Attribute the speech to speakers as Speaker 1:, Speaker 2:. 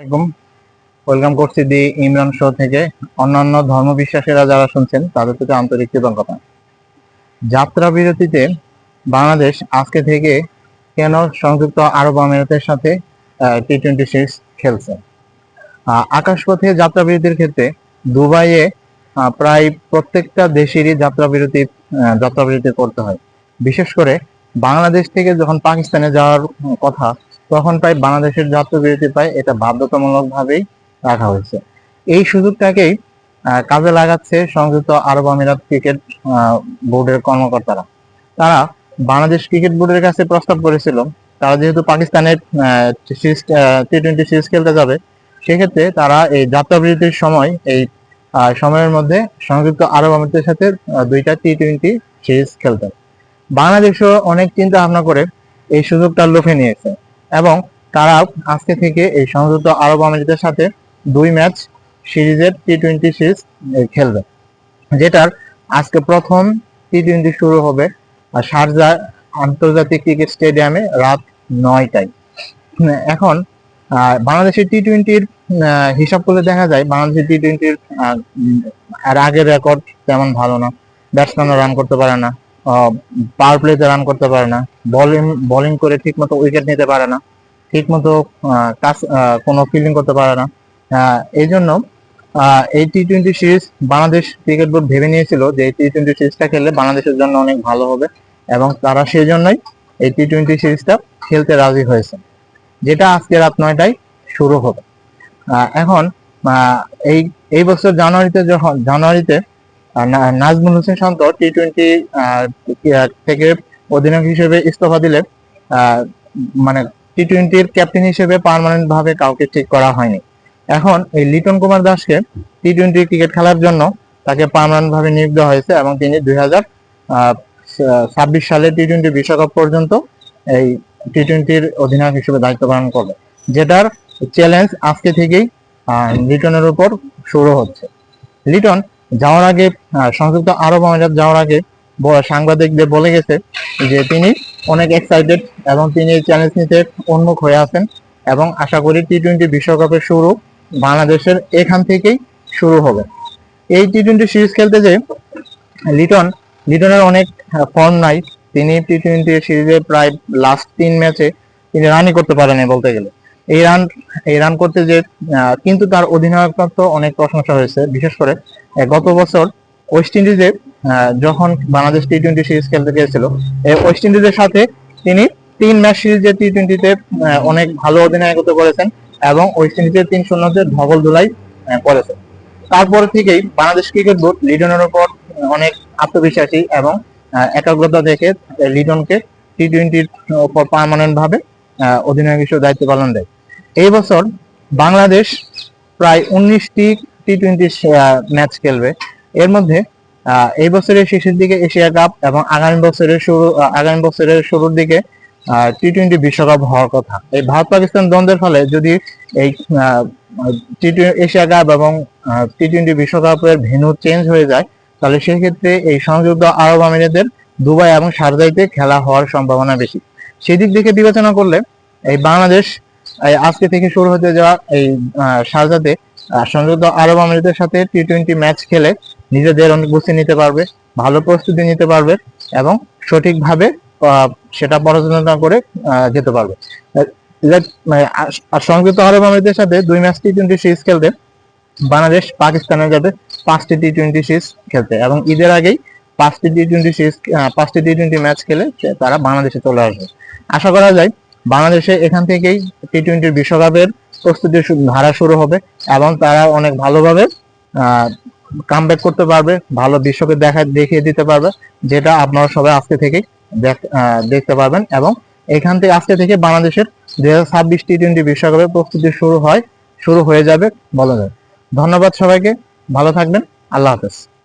Speaker 1: আসসালামাইকুম ওয়েলকাম করছি দি ইমরান শো থেকে। অন্যান্য ধর্ম বিশ্বাসীরা যারা শুনছেন, তাদের প্রতি আন্তরিক কৃতজ্ঞতা। যাত্রা বিরতিতে বাংলাদেশ আজকে থেকে কেন সংযুক্ত আরব আমিরাতের সাথে টি টোয়েন্টি সিরিজ খেলছে? আকাশপথে যাত্রা বিরতির ক্ষেত্রে দুবাইয়ে প্রায় প্রত্যেকটা দেশেরই যাত্রা বিরতি যাত্রা বিরতি করতে হয়। বিশেষ করে বাংলাদেশ থেকে যখন পাকিস্তানে যাওয়ার কথা তখন প্রায় বাংলাদেশের যাত্রা বিরতি পায়, এটা বাধ্যতামূলক ভাবেই রাখা হয়েছে। এই সুযোগটাকেই কাজে লাগাচ্ছে সংযুক্ত আরব আমিরাত ক্রিকেট বোর্ডের কর্মকর্তারা। তারা বাংলাদেশ ক্রিকেট বোর্ডের কাছে প্রস্তাব করেছিল, তারা যেহেতু পাকিস্তানের টি টোয়েন্টি সিরিজ খেলতে যাবে, সেক্ষেত্রে তারা এই যাত্রা বিরতির সময়, এই সময়ের মধ্যে সংযুক্ত আরব আমিরাতের সাথে দুইটা টি টোয়েন্টি সিরিজ খেলতেন। বাংলাদেশও অনেক চিন্তা ভাবনা করে এই সুযোগটা লুফে নিয়েছে। এবং তারা আজকে থেকে এই সংযুক্ত আরব আমিরাতের সাথে দুই ম্যাচ সিরিজের টি টোয়েন্টি সিরিজ খেলবে, যেটার আজকে প্রথম টি টোয়েন্টি শুরু হবে শারজা আন্তর্জাতিক ক্রিকেট স্টেডিয়ামে রাত নয়টায়। এখন বাংলাদেশের টি টোয়েন্টির হিসাব করলে দেখা যায় বাংলাদেশের টি টোয়েন্টির আর আগের রেকর্ড তেমন ভালো না। ব্যাটসম্যানরা রান করতে পারে না। পাওয়ার প্লেতে রান করতে পারে না। বোলিং বোলিং করে ঠিক মতো উইকেট নিতে পারে না। ঠিক মতো কাজ কোনো ফিল্ডিং করতে পারে না। এই জন্য এই T twenty series Bangladesh cricket board ভেবে নিয়েছিল যে এই টি টোয়েন্টি সিরিজটা খেললে বাংলাদেশের জন্য অনেক ভালো হবে এবং তারা সেই জন্যই এই টি টোয়েন্টি সিরিজটা খেলতে রাজি হয়েছে, যেটা আজকে রাত নয়টায় শুরু হবে। এখন এই এই বছর জানুয়ারিতে যখন, জানুয়ারিতে নাজমুল হোসেন শান্ত টি টোয়েন্টি থেকে অধিনায়ক হিসেবে ইস্তফা দিলে মানে টি টোয়েন্টির ক্যাপ্টেন হিসেবে পার্মানেন্ট ভাবে কাউকে ঠিক করা হয়নি। এখন এই লিটন কুমার দাসকে টি টোয়েন্টি ক্রিকেট খেলার জন্য তাকে পার্মানেন্ট ভাবে নিয়োগ দেওয়া হয়েছে এবং তিনি দুই হাজার ছাব্বিশ সালে টি টোয়েন্টি বিশ্বকাপ পর্যন্ত এই টি টোয়েন্টির অধিনায়ক হিসেবে দায়িত্ব পালন করবে যেটার চ্যালেঞ্জ আজকে থেকেই লিটনের উপর শুরু হচ্ছে। লিটন যাওয়ার আগে সংযুক্ত আরব আমিরাত যাওয়ার আগে সাংবাদিকদের বলে গেছে যে তিনি অনেক এক্সাইটেড এবং তিনি চ্যালেঞ্জ নিতে উন্মুখ হয়ে আছেন এবং আশা করি টি টোয়েন্টি বিশ্বকাপের শুরু বাংলাদেশের এখান থেকেই শুরু হবে। এই টি টোয়েন্টি সিরিজ খেলতে যে লিটন, লিটনের অনেক ফর্ম নাই। তিনি টি টোয়েন্টি সিরিজে প্রায় লাস্ট তিন ম্যাচে তিনি রানই করতে পারেনি বলতে গেলে। এই রান এই রান করতে যে কিন্তু তার অধিনায়কত্ব অনেক প্রশংসা হয়েছে। বিশেষ করে গত বছর ওয়েস্ট ইন্ডিজে যখন বাংলাদেশ টি টোয়েন্টি সিরিজ খেলতে গিয়েছিল ওয়েস্ট ইন্ডিজের সাথে তিনি তিন ম্যাচ সিরিজে টি টোয়েন্টিতে অনেক ভালো অধিনায়কত্ব করেছেন এবং ওয়েস্ট ইন্ডিজের তিন শূন্যতে ধবল ধুলাই করেছেন। তারপর থেকেই বাংলাদেশ ক্রিকেট বোর্ড লিডনের উপর অনেক আত্মবিশ্বাসী এবং একাগ্রতা দেখে আহ, লিটনকে টি টোয়েন্টির উপর পার্মানেন্ট ভাবে অধিনায়ক হিসেবে দায়িত্ব পালন দেয়। এই বছর বাংলাদেশ প্রায় উনিশটি টি টোয়েন্টি ম্যাচ খেলবে। এর মধ্যে এই বছরের শেষের দিকে এশিয়া কাপ এবং আগামী বছরের শুরু আগামী বছরের শুরুর দিকে টি টোয়েন্টি বিশ্বকাপ হওয়ার কথা। এই ভারত পাকিস্তান দ্বন্দ্বের ফলে যদি এই টি এশিয়া কাপ এবং টি টোয়েন্টি বিশ্বকাপের ভেন্যু চেঞ্জ হয়ে যায়, তাহলে সেক্ষেত্রে এই সংযুক্ত আরব আমিরাতের দুবাই এবং শারজাইতে খেলা হওয়ার সম্ভাবনা বেশি। সেদিক থেকে বিবেচনা করলে, এই বাংলাদেশ আজকে থেকে শুরু হতে যাওয়া এই আহ, সংযুক্ত আরব আমিরাতের সাথে টি টোয়েন্টি ম্যাচ খেলে নিজেদের গুছিয়ে নিতে পারবে ভালো প্রস্তুতি নিতে পারবে এবং সঠিকভাবে সেটা পড়াশোনা করে যেতে পারবে। সংযুক্ত আরব আমিরাতের সাথে দুই ম্যাচ টি টোয়েন্টি সিরিজ খেলতে বাংলাদেশ পাকিস্তানে যাবে পাঁচটি টি টোয়েন্টি সিরিজ খেলতে এবং ঈদের আগেই পাঁচটি টি টোয়েন্টি সিরিজ পাঁচটি টি টোয়েন্টি ম্যাচ খেলে তারা বাংলাদেশে চলে আসবে। আশা করা যায় বাংলাদেশে এখান থেকেই টি টোয়েন্টির বিশ্বকাপের প্রস্তুতির শু- ধারা শুরু হবে এবং তারা অনেক ভালোভাবে কামব্যাক করতে পারবে, ভালো বিশ্বকে দেখা, দেখিয়ে দিতে পারবে, যেটা আপনারা সবাই আজকে থেকেই দেখতে পারবেন এবং এখান থেকে আজকে থেকে বাংলাদেশের দু হাজার ছাব্বিশ টি টোয়েন্টি বিশ্বকাপের প্রস্তুতি শুরু হয়, শুরু হয়ে যাবে, বলা যায়। ধন্যবাদ সবাইকে, ভালো থাকবেন, আল্লাহ হাফেজ।